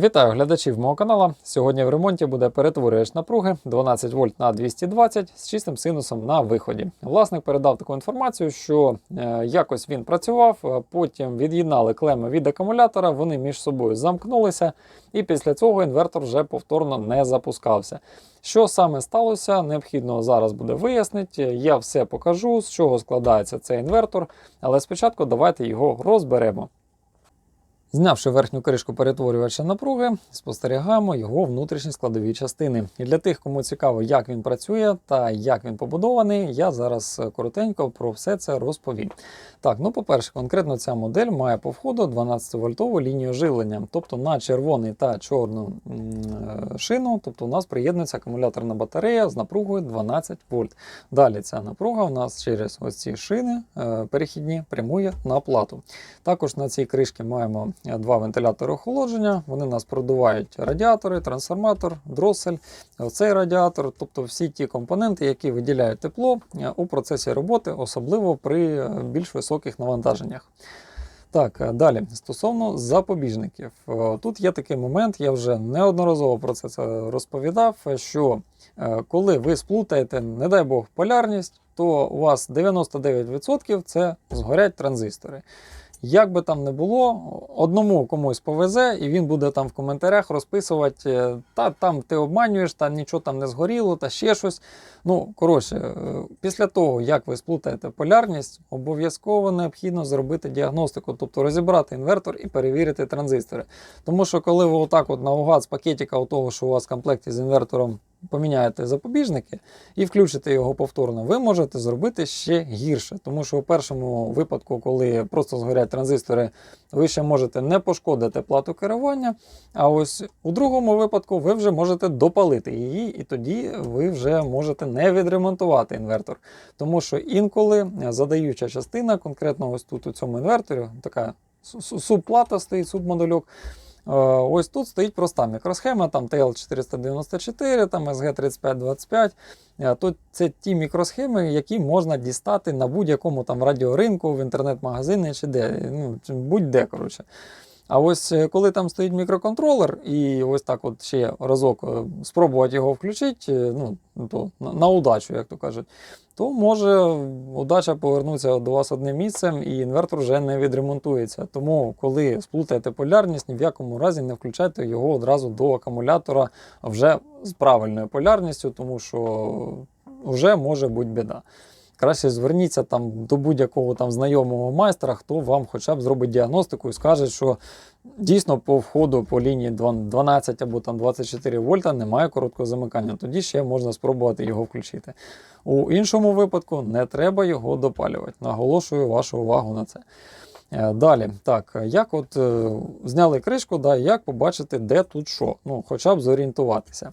Вітаю глядачів мого каналу. Сьогодні в ремонті буде перетворювач напруги 12 вольт на 220 з чистим синусом на виході. Власник передав таку інформацію, що е, якось він працював, е, потім від'єднали клеми від акумулятора, вони між собою замкнулися, і після цього інвертор вже повторно не запускався. Що саме сталося, необхідно зараз буде вияснити. Я все покажу, з чого складається цей інвертор, але спочатку давайте його розберемо. Знявши верхню кришку перетворювача напруги, спостерігаємо його внутрішні складові частини. І для тих, кому цікаво, як він працює та як він побудований, я зараз е, коротенько про все це розповім. Так, ну по-перше, конкретно ця модель має по входу 12-вольтову лінію живлення, тобто на червоний та чорну е, шину, тобто у нас приєднується акумуляторна батарея з напругою 12 вольт. Далі ця напруга у нас через ось ці шини е, перехідні прямує на плату. Також на цій кришці маємо два вентилятори охолодження. Вони нас продувають радіатори, трансформатор, дросель, цей радіатор, тобто всі ті компоненти, які виділяють тепло е, у процесі роботи, особливо при е, більш високих навантаженнях. Так, е, далі стосовно запобіжників. Тут є такий момент, я вже неодноразово про це розповідав, що коли ви сплутаєте, не дай Бог, полярність, то у вас 99% це згорять транзистори. Як би там не було, одному комусь повезе, і він буде там в коментарях розписувати, е, та там ти обманюєш, та нічого там не згоріло, та ще щось. Ну, коротше, е, після того, як ви сплутаєте полярність, обов'язково необхідно зробити діагностику, тобто розібрати інвертор і перевірити транзистори. Тому що коли ви отак от наугад з пакетика того, що у вас в комплекті з інвертором поміняєте запобіжники і включите його повторно, ви можете зробити ще гірше. Тому що у першому випадку, коли просто згорять транзистори, ви ще можете не пошкодити плату керування. А ось у другому випадку ви вже можете допалити її, і тоді ви вже можете не відремонтувати інвертор. Тому що інколи задаюча частина, конкретно ось тут у цьому інверторі, така су- су- субплата стоїть, субмодульок. Е, Ось тут стоїть проста мікросхема, там TL494, там SG3525. Е, Тут це ті мікросхеми, які можна дістати на будь-якому там радіоринку, в інтернет-магазині чи де, ну, будь-де. коротше. А ось е, коли там стоїть мікроконтролер, і ось так от ще разок е, спробувати його включити, е, ну, то на, на удачу, як то кажуть, то може удача повернутися до вас одним місцем і інвертор вже не відремонтується. Тому, коли сплутаєте полярність, ні в якому разі не включайте його одразу до акумулятора вже з правильною полярністю, тому що вже може бути біда. Краще зверніться там до будь-якого там знайомого майстра, хто вам хоча б зробить діагностику і скаже, що дійсно по входу по лінії 12 або там 24 вольта немає короткого замикання. Тоді ще можна спробувати його включити. У іншому випадку не треба його допалювати. Наголошую вашу увагу на це. Е, Далі, так, як от е, зняли кришку, да, як побачити, де тут що, ну, хоча б зорієнтуватися.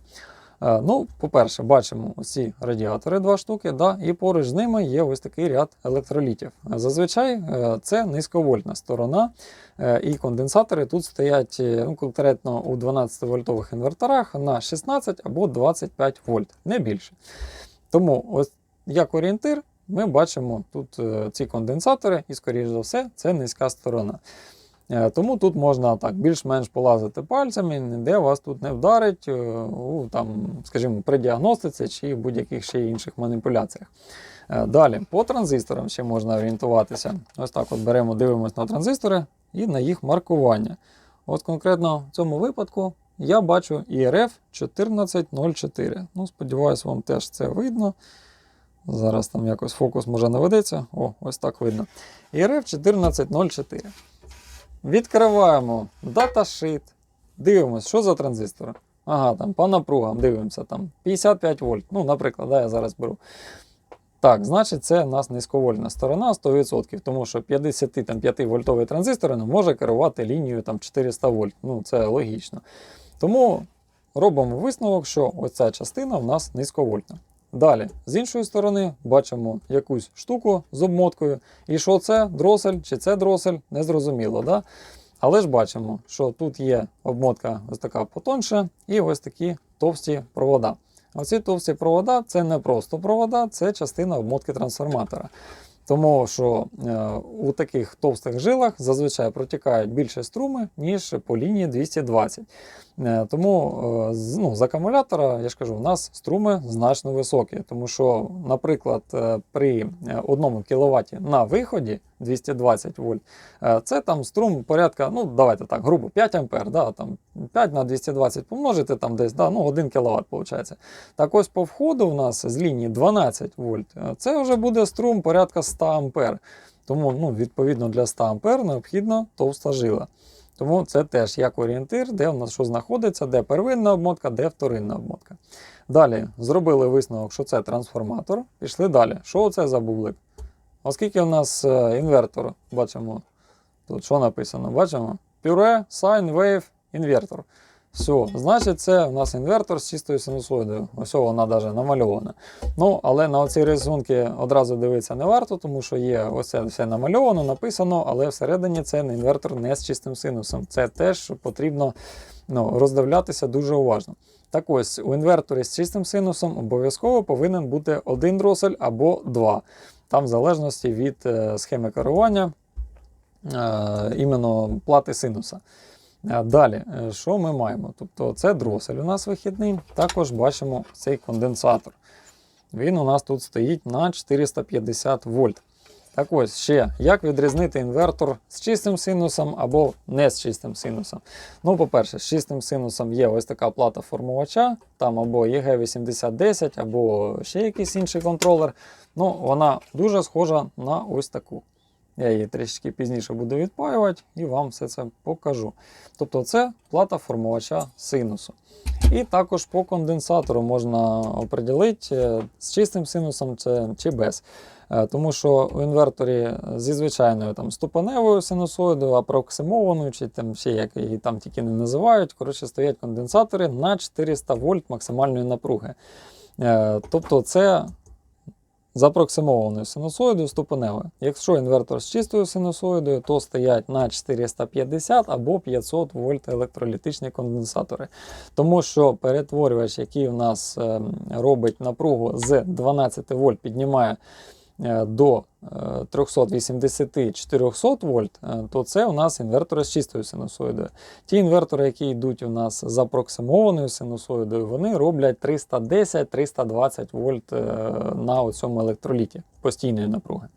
Е, Ну, по-перше, бачимо ці радіатори, два штуки, да, і поруч з ними є ось такий ряд електролітів. Зазвичай е, це низьковольтна сторона, е, і конденсатори тут стоять ну, конкретно у 12-вольтових інверторах на 16 або 25 вольт, не більше. Тому, ось як орієнтир, ми бачимо тут ці конденсатори, і, скоріш за все, це низька сторона. Е, Тому тут можна так більш-менш полазити пальцями, ніде вас тут не вдарить е, там, скажімо, при діагностиці чи будь-яких ще інших маніпуляціях. Е, Далі, по транзисторам ще можна орієнтуватися. Ось так от беремо, дивимося на транзистори і на їх маркування. От конкретно в цьому випадку я бачу IRF 1404. Ну, сподіваюсь, вам теж це видно. Зараз там якось фокус може наведеться. О, ось так видно. IRF 1404. Відкриваємо даташит. Дивимося, що за транзистор. Ага, там по напругам дивимося, там 55 вольт. Ну, наприклад, да, я зараз беру. Так, значить, це у нас низьковольтна сторона 100%, тому що 55 вольтовий транзистор не може керувати лінією там 400 вольт. Ну, це логічно. Тому робимо висновок, що оця частина в нас низьковольтна. Далі, з іншої сторони, бачимо якусь штуку з обмоткою. І що це дросель чи це дросель, незрозуміло. Да? Але ж бачимо, що тут є обмотка ось така потонша і ось такі товсті провода. Оці товсті провода це не просто провода, це частина обмотки трансформатора. Тому що е, у таких товстих жилах зазвичай протікають більше струми, ніж по лінії 220. Е, Тому е, ну, з акумулятора, я ж кажу, у нас струми значно високі. Тому що, наприклад, е, при 1 кВт на виході 220 вольт, це там струм порядка, ну давайте так, грубо 5 ампер, да, там 5 на 220 помножити, там десь да, ну, 1 кВт виходить. Так ось по входу у нас з лінії 12 вольт, це вже буде струм порядка 100 ампер. Тому ну, відповідно для 100 ампер необхідна товста жила. Тому це теж як орієнтир, де в нас що знаходиться, де первинна обмотка, де вторинна обмотка. Далі зробили висновок, що це трансформатор. Пішли далі. Що це за бублик? Оскільки у нас е, інвертор, бачимо, тут що написано? Бачимо? Пюре, sine wave, інвертор. Все, значить, це у нас інвертор з чистою синусоїдою. Ось вона навіть намальована. Ну, але на оці рисунки одразу дивитися не варто, тому що є ось все намальовано, написано, але всередині це інвертор не з чистим синусом. Це теж потрібно ну, роздивлятися дуже уважно. Так ось, у інверторі з чистим синусом обов'язково повинен бути один дросель або два. Там в залежності від е, схеми керування е, іменно плати синуса. Е, Далі, е, що ми маємо? Тобто це дросель у нас вихідний. Також бачимо цей конденсатор. Він у нас тут стоїть на 450 вольт. Так ось ще, як відрізнити інвертор з чистим синусом або не з чистим синусом. Ну, по-перше, з чистим синусом є ось така плата формувача, там або EG8010, або ще якийсь інший контролер. Ну, вона дуже схожа на ось таку. Я її трішки пізніше буду відпаювати і вам все це покажу. Тобто це плата формувача синусу. І також по конденсатору можна оприділити е, з чистим синусом чи без. Е, Тому що у інверторі зі звичайною там, ступеневою синусоїдою, апроксимованою, чи там ще як її там тільки не називають, коротше, стоять конденсатори на 400 вольт максимальної напруги. Е, Тобто це з апроксимованою синусоїдою ступеневою. Якщо інвертор з чистою синусоїдою, то стоять на 450 або 500 вольт електролітичні конденсатори. Тому що перетворювач, який у нас е, робить напругу з 12 вольт, піднімає до е, 380-400 вольт, е, то це у нас інвертори з чистою синусоїдою. Ті інвертори, які йдуть у нас з апроксимованою синусоїдою, вони роблять 310-320 вольт е, на цьому електроліті постійної напруги.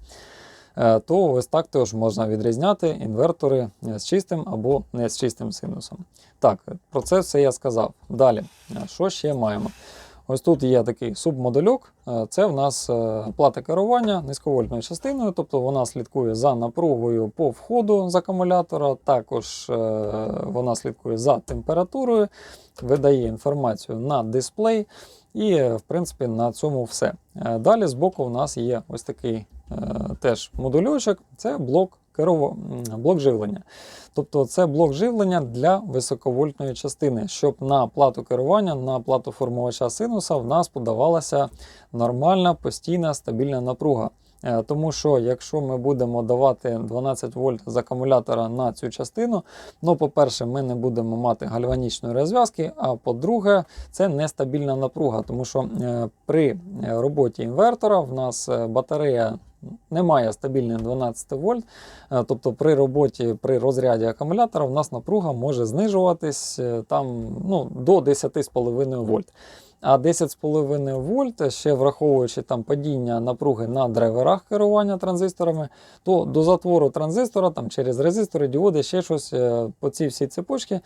Е, То ось так теж можна відрізняти інвертори е, з чистим або не з чистим синусом. Так, про це все я сказав. Далі, е, що ще маємо? Ось тут є такий субмодульок. Е, Це в нас е, плата керування низьковольтною частиною, тобто вона слідкує за напругою по входу з акумулятора, також е, вона слідкує за температурою, видає інформацію на дисплей. І, в принципі, на цьому все. Далі збоку у нас є ось такий теж модульочок, це блок керова... м, блок живлення. Тобто це блок живлення для високовольтної частини, щоб на плату керування, на плату формувача синуса в нас подавалася нормальна, постійна, стабільна напруга. Е, Тому що якщо ми будемо давати 12 вольт з акумулятора на цю частину, ну, по-перше, ми не будемо мати гальванічної розв'язки, а по-друге, це нестабільна напруга, тому що е, при е, роботі інвертора в нас батарея не має стабільних 12 вольт. Е, Тобто при роботі, при розряді акумулятора в нас напруга може знижуватись е, там, ну, до 10,5 вольт. А 10,5 вольт, ще враховуючи там падіння напруги на драйверах керування транзисторами, то до затвору транзистора там, через резистори, діоди, ще щось е, по цій всій цепочці,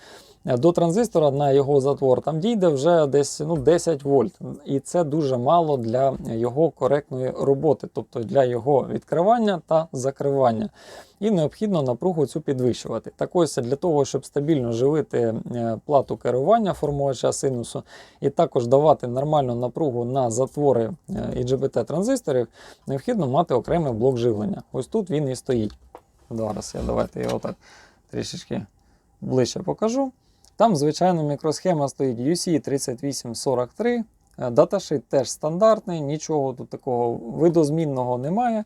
е, до транзистора на його затвор там дійде вже десь ну, 10 вольт. І це дуже мало для його коректної роботи, тобто для його відкривання та закривання. І необхідно напругу цю підвищувати. Так ось для того, щоб стабільно живити е, плату керування формувача синусу, і також давати нормальну напругу на затвори е, IGBT транзисторів, необхідно мати окремий блок живлення. Ось тут він і стоїть. Зараз я давайте його так трішечки ближче покажу. Там, звичайно, мікросхема стоїть UC3843. Е, Даташит теж стандартний, нічого тут такого видозмінного немає.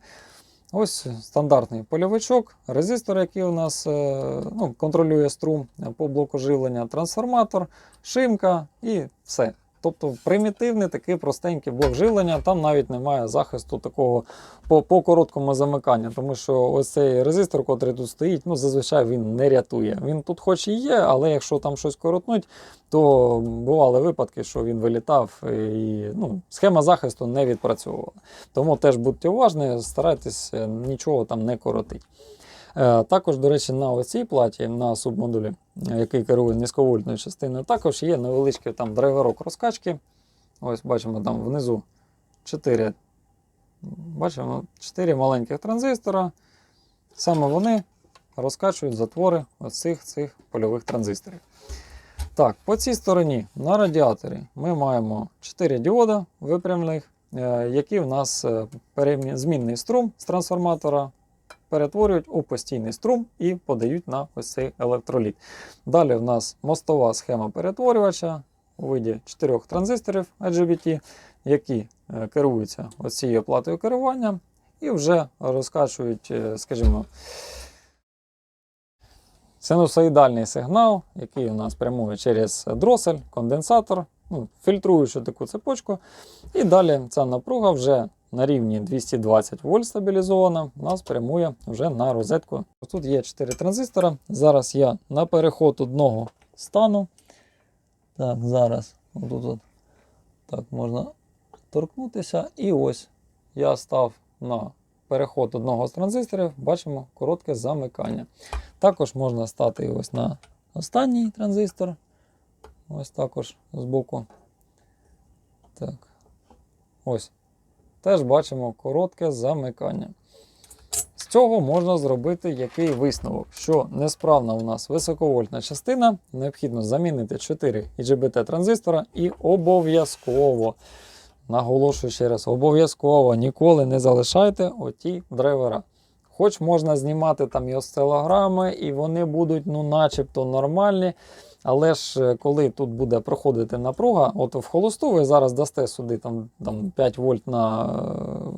Ось стандартний польовичок, резистор, який у нас е, ну, контролює струм е, по блоку живлення, трансформатор, шимка і все. Тобто примітивний такий простенький блок живлення, там навіть немає захисту такого по, по короткому замиканню, тому що ось цей резистор, який тут стоїть, ну зазвичай він не рятує. Він тут хоч і є, але якщо там щось коротнуть, то бували випадки, що він вилітав і ну, схема захисту не відпрацьовувала. Тому теж будьте уважні, старайтесь е, нічого там не коротити. Е, Також, до речі, на оцій платі, на субмодулі, е, який керує низьковольтною частиною, також є невеличкий там драйверок розкачки. Ось бачимо там внизу 4, бачимо 4 маленьких транзистора. Саме вони розкачують затвори ось цих, польових транзисторів. Так, по цій стороні на радіаторі ми маємо 4 діода випрямлених, е, які в нас змінний струм з трансформатора перетворюють у постійний струм і подають на ось цей електроліт. Далі в нас мостова схема перетворювача у виді 4 транзисторів IGBT, які е, керуються цією платою керування і вже розкачують, е, скажімо, синусоїдальний сигнал, який у нас прямує через дросель, конденсатор, ну, фільтруючи таку цепочку. І далі ця напруга вже на рівні 220 вольт стабілізована, нас прямує вже на розетку. Тут є 4 транзистора. Зараз я на переход одного стану. Так, зараз отут от, так можна торкнутися. І ось я став на переход одного з транзисторів, бачимо коротке замикання. Також можна стати ось на останній транзистор. Ось також збоку. Так. Ось. Теж бачимо коротке замикання. З цього можна зробити який висновок, що несправна у нас високовольтна частина, необхідно замінити 4 IGBT транзистора і обов'язково, наголошую ще раз, обов'язково ніколи не залишайте оті драйвера. Хоч можна знімати там і осцилограми, і вони будуть ну, начебто нормальні. Але ж е, коли тут буде проходити напруга, от в холосту ви зараз дасте сюди там, там 5 вольт на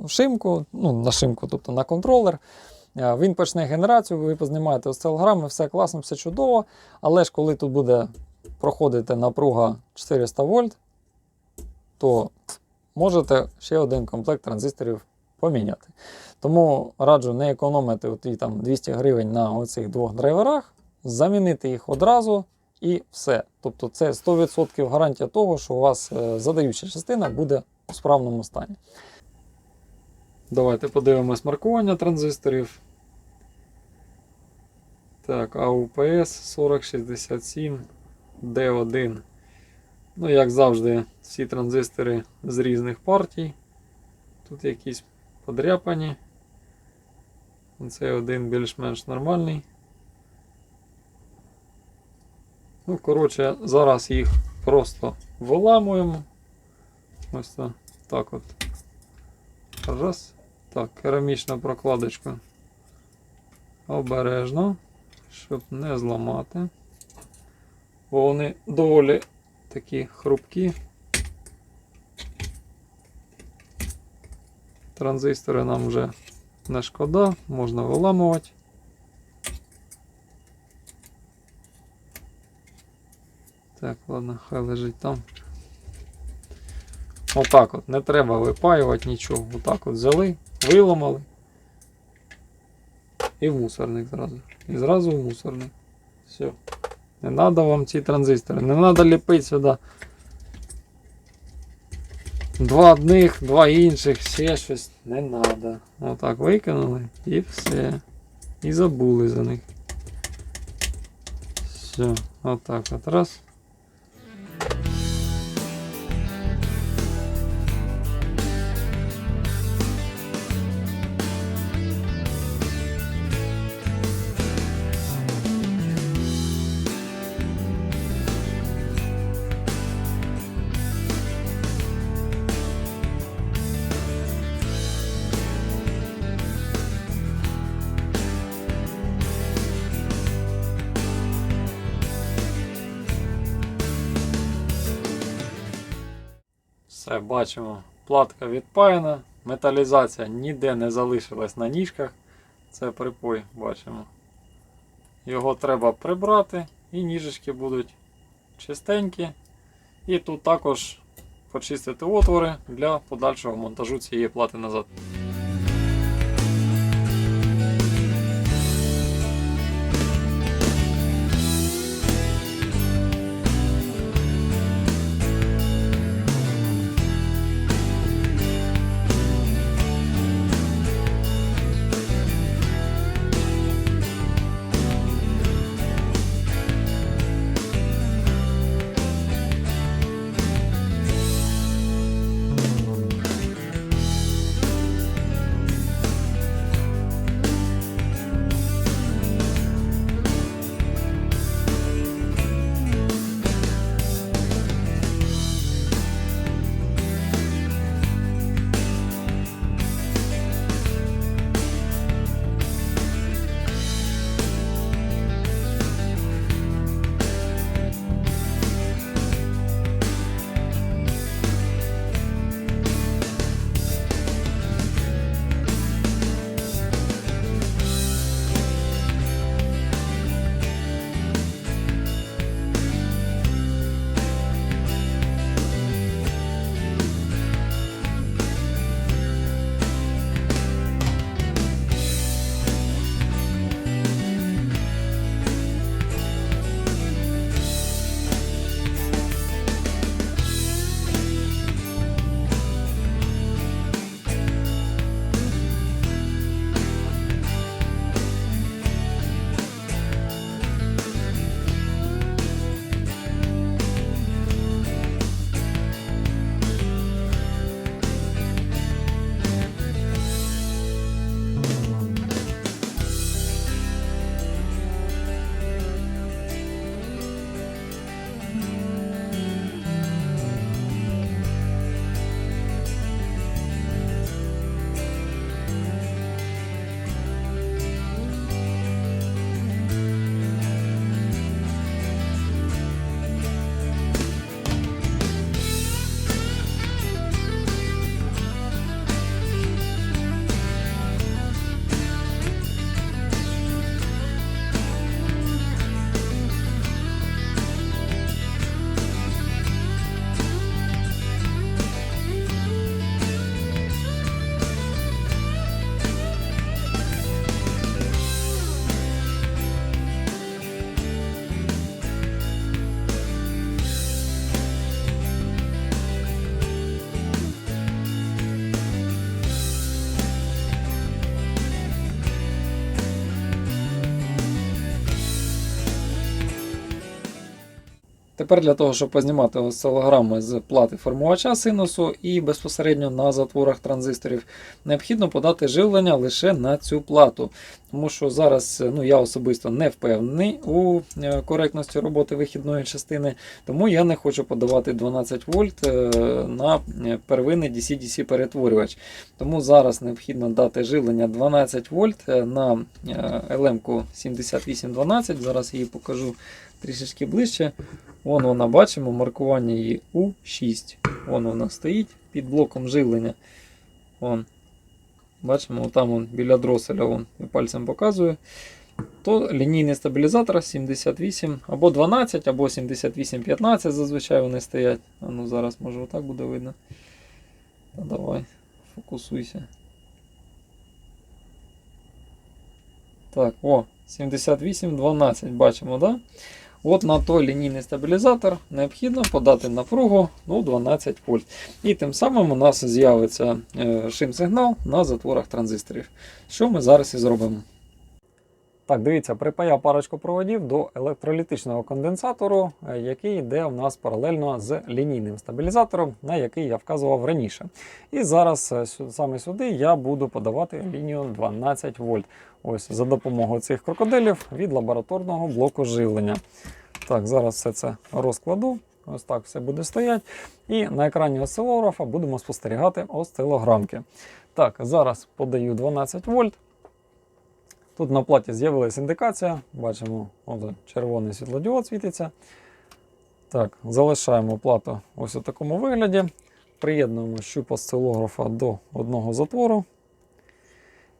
е, шимку, ну на шимку, тобто на контролер. Е, Він почне генерацію, ви познімаєте осцилограми, все класно, все чудово. Але ж коли тут буде проходити напруга 400 вольт, то можете ще один комплект транзисторів поміняти. Тому раджу не економити оті, там, 200 гривень на оцих двох драйверах, замінити їх одразу і все. Тобто це 100% гарантія того, що у вас е, задаюча частина буде у справному стані. Давайте подивимось маркування транзисторів. Так, AUPS 4067 D1. Ну, як завжди, всі транзистори з різних партій. Тут якісь подряпані. Цей один більш-менш нормальний. Ну, коротше, зараз їх просто виламуємо. Ось так, от. Раз. Так, керамічна прокладочка. Обережно, щоб не зламати. Бо вони доволі такі хрупкі. Транзистори нам вже не шкода, можна виламувати. Так, ладно, хай лежить там. Отак от, не треба випаювати нічого. Отак от взяли, виламали. І в мусорник зразу. І зразу в мусорник. Все. Не треба вам ці транзистори. Не треба ліпити сюди. Два одних, два інших, ще щось. Не треба. Отак викинули і все. І забули за них. Все, отак от раз. Все, бачимо, платка відпаяна, металізація ніде не залишилась на ніжках. Це припой, бачимо. Його треба прибрати, і ніжечки будуть чистенькі. І тут також почистити отвори для подальшого монтажу цієї плати назад. Тепер для того, щоб познімати осцилограми з плати формувача синусу і безпосередньо на затворах транзисторів, необхідно подати живлення лише на цю плату. Тому що зараз ну, я особисто не впевнений у е, коректності роботи вихідної частини, тому я не хочу подавати 12 вольт е, на е, первинний DC-DC перетворювач. Тому зараз необхідно дати живлення 12 вольт на LM 7812. Зараз її покажу трішечки ближче. Вон вона бачимо, маркування її У6. Вон вона стоїть під блоком живлення. Вон. Бачимо, там вон, біля дроселя вон, я пальцем показую. То лінійний стабілізатор 78 або 12, або 78-15 зазвичай вони стоять. А ну зараз може отак буде видно. Та давай, фокусуйся. Так, о, 78-12, бачимо, да? От на той лінійний стабілізатор необхідно подати напругу ну, 12 вольт. І тим самим у нас з'явиться е, шим-сигнал на затворах транзисторів. Що ми зараз і зробимо. Так, дивіться, припаяв парочку проводів до електролітичного конденсатору, е, який йде у нас паралельно з лінійним стабілізатором, на який я вказував раніше. І зараз е, саме сюди я буду подавати лінію 12 вольт. Ось за допомогою цих крокодилів від лабораторного блоку живлення. Так, зараз все це розкладу. Ось так все буде стояти. І на екрані осцилографа будемо спостерігати осцилограмки. Так, зараз подаю 12 вольт. Тут на платі з'явилася індикація. Бачимо, от червоний світлодіод світиться. Так, залишаємо плату ось у такому вигляді. Приєднуємо щуп осцилографа до одного затвору.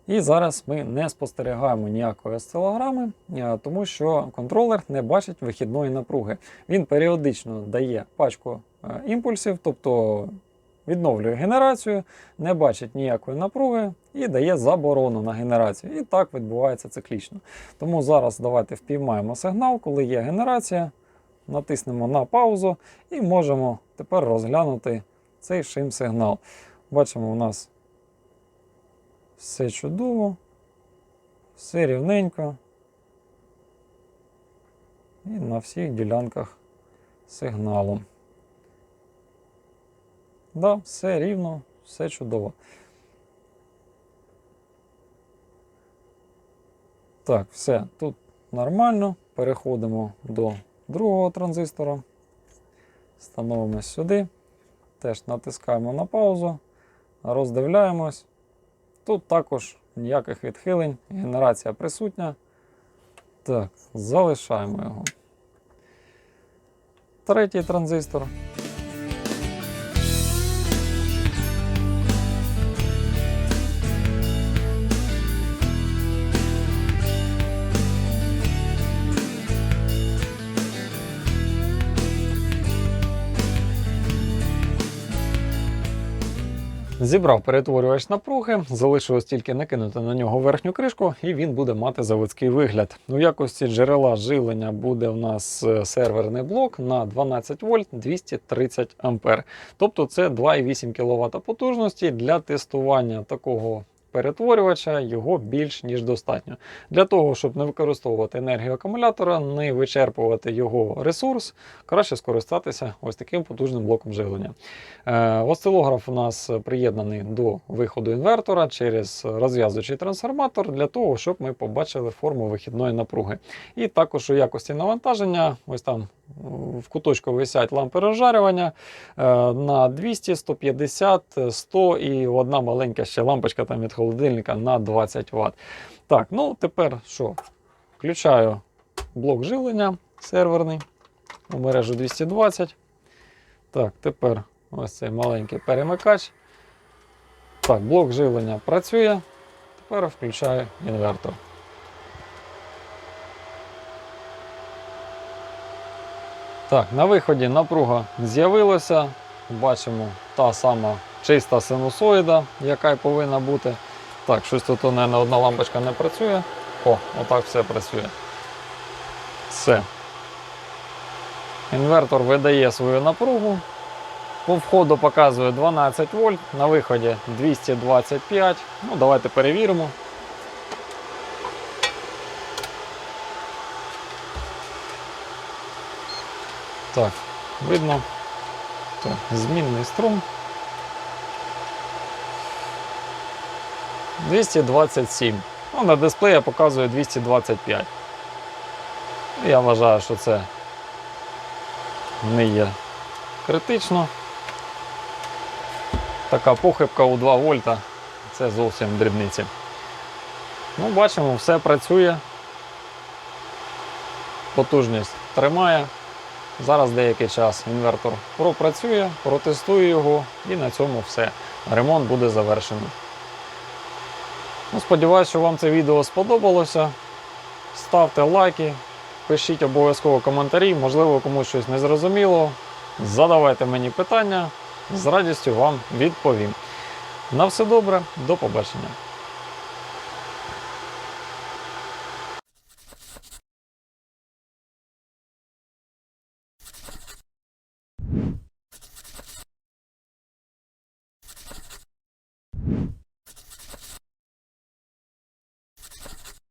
І зараз ми не спостерігаємо ніякої осцилограми, е, тому що контролер не бачить вихідної напруги. Він періодично дає пачку е, імпульсів, тобто відновлює генерацію, не бачить ніякої напруги і дає заборону на генерацію. І так відбувається циклічно. Тому зараз давайте впіймаємо сигнал, коли є генерація, натиснемо на паузу і можемо тепер розглянути цей шим-сигнал. Бачимо, у нас все чудово, все рівненько. І на всіх ділянках сигналу. Да, все рівно, все чудово. Так, все, тут нормально. Переходимо до другого транзистора. Становимо сюди. Теж натискаємо на паузу, роздивляємось. Тут також ніяких відхилень, генерація присутня. Так, залишаємо його. Третій транзистор. Зібрав перетворювач напруги, залишилось тільки накинути на нього верхню кришку, і він буде мати заводський вигляд. У якості джерела живлення буде в нас е, серверний блок на 12 вольт 230 ампер. Тобто це 2,8 кВт потужності для тестування такого. Перетворювача його більш ніж достатньо. Для того, щоб не використовувати енергію акумулятора, не вичерпувати його ресурс, краще скористатися ось таким потужним блоком живлення. Е, Осцилограф у нас приєднаний до виходу інвертора через розв'язуючий трансформатор для того, щоб ми побачили форму вихідної напруги. І також у якості навантаження, ось там в куточку висять лампи розжарювання е, на 200, 150, 100 і одна маленька ще лампочка там від холодильника на 20 Вт. Так, ну тепер що? Включаю блок живлення серверний у мережу 220. Так, тепер ось цей маленький перемикач. Так, блок живлення працює. Тепер включаю інвертор. Так, на виході напруга з'явилася. Бачимо та сама чиста синусоїда, яка й повинна бути. Так, щось тут, мабуть, одна лампочка не працює. О, отак все працює. Все. Інвертор видає свою напругу. По входу показує 12 вольт, на виході 225. Ну, давайте перевіримо. Так, видно. Так, змінний струм. 227. Ну, на дисплеї показує 225. Я вважаю, що це не є критично. Така похибка у 2 вольта це зовсім дрібниці. Ну, бачимо, все працює. Потужність тримає. Зараз деякий час інвертор пропрацює, протестую його і на цьому все. Ремонт буде завершено. Ну, сподіваюсь, що вам це відео сподобалося. Ставте лайки, пишіть обов'язково коментарі, можливо, комусь щось не зрозуміло. Задавайте мені питання, з радістю вам відповім. На все добре, до побачення.